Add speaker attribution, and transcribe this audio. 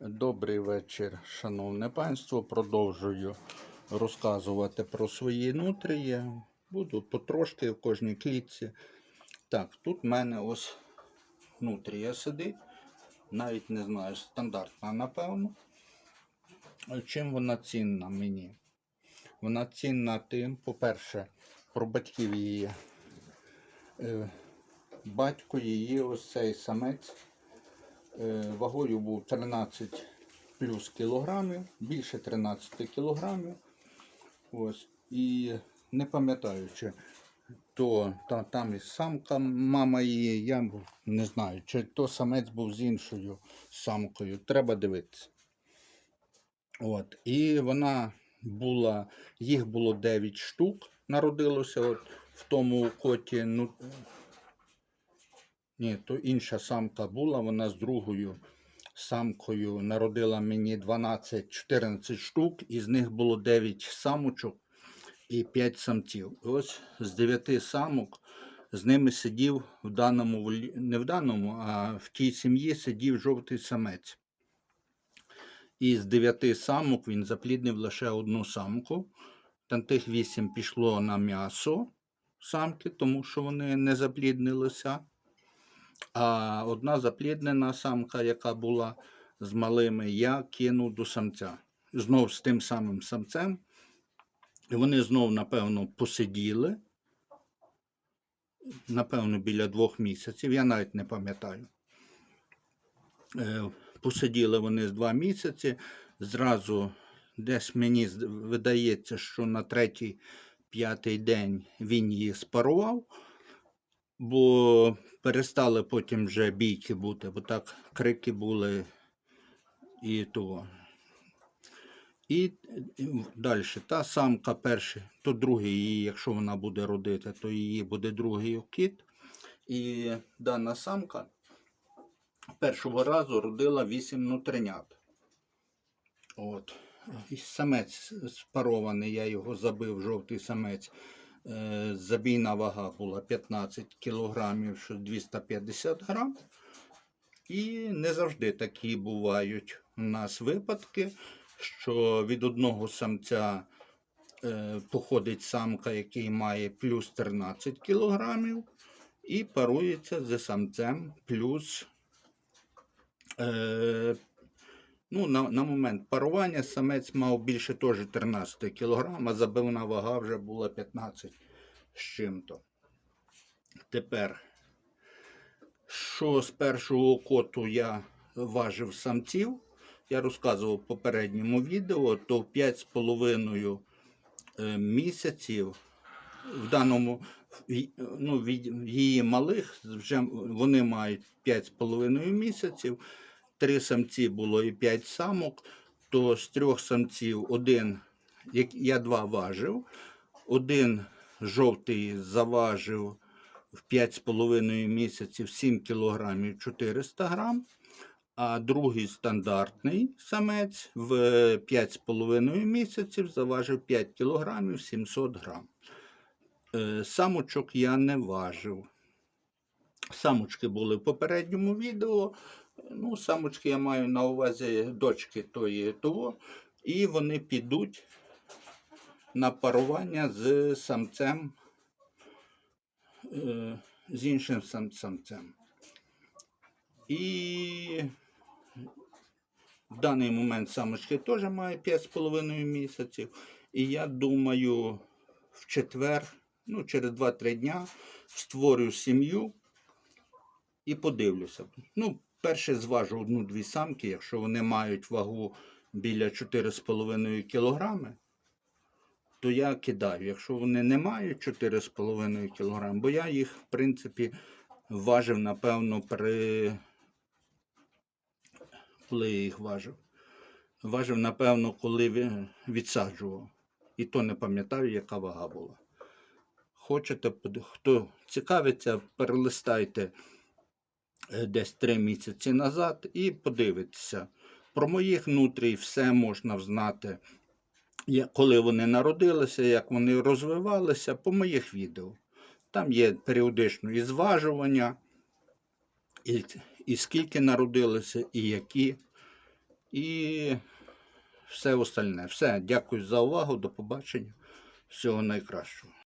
Speaker 1: Добрий вечір, шановне панство. Продовжую розказувати про свої нутрії. Буду потрошки в кожній клітці. Так, тут в мене ось нутрія сидить. Навіть не знаю, стандартна, напевно. Чим вона цінна мені? Вона цінна тим, по-перше, про батьків її. Е, Батько її, ось цей самець. Е, Вагою був 13 плюс кілограмів, більше 13 кілограмів. Ось. І не пам'ятаю, чи то та, там і самка мама її, я не знаю, чи то самець був з іншою самкою. Треба дивитися. От. І вона була, їх було 9 штук, народилося от в тому коті. Ну, ні, то інша самка була, вона з другою самкою народила мені 12-14 штук, із них було 9 самочок і 5 самців. І ось з 9 самок з ними сидів в даному, не в даному, а в тій сім'ї сидів жовтий самець. І з 9 самок він запліднив лише одну самку. Там тих 8 пішло на м'ясо самки, тому що вони не запліднилися. А одна запліднена самка, яка була з малими, я кинув до самця. Знов з тим самим самцем. І вони знов, напевно, посиділи. Напевно, біля двох місяців, я навіть не пам'ятаю. Е, Посиділи вони з два місяці. Зразу десь мені видається, що на третій, п'ятий день він її спарував бо перестали потім вже бійки бути, бо так крики були і того. І далі, та самка перший, то другий її, якщо вона буде родити, то її буде другий кіт. І дана самка першого разу родила 8 нутринят. От. І самець спарований, я його забив, жовтий самець. Е, Забійна вага була 15 кілограмів, що 250 грам. І не завжди такі бувають у нас випадки, що від одного самця е, походить самка, який має плюс 13 кілограмів, і парується з самцем плюс. Ну, на, на момент парування самець мав більше теж 13 кг, а забивна вага вже була 15 з чим-то. Тепер, що з першого коту я важив самців, я розказував в попередньому відео, то в 5,5 е, місяців в даному ну, від її малих вже вони мають 5,5 місяців. Три самці було і 5 самок, то з трьох самців один, як я два важив, один жовтий заважив в 5,5 місяців 7 кілограмів 400 грам, а другий стандартний самець в 5,5 місяців заважив 5 кілограмів 700 грам. Е, Самочок я не важив. Самочки були в попередньому відео. Ну, самочки я маю на увазі дочки тої того. І вони підуть на парування з самцем, е, з іншим самцем. І в даний момент самочки теж мають 5,5 місяців. І я думаю, в четвер, ну, через 2-3 дня створю сім'ю і подивлюся. Ну, перше зважу одну-дві самки, якщо вони мають вагу біля 4,5 кг, то я кидаю. Якщо вони не мають 4,5 кг, бо я їх, в принципі, важив, напевно, при. Коли я їх важив? Важив, напевно, коли відсаджував. І то не пам'ятаю, яка вага була. Хочете, хто цікавиться, перелистайте десь три місяці назад і подивитися. Про моїх внутрій все можна взнати, коли вони народилися, як вони розвивалися, по моїх відео. Там є періодично і зважування, і, і скільки народилося, і які. і все остальне. Все, дякую за увагу, до побачення. Всього найкращого.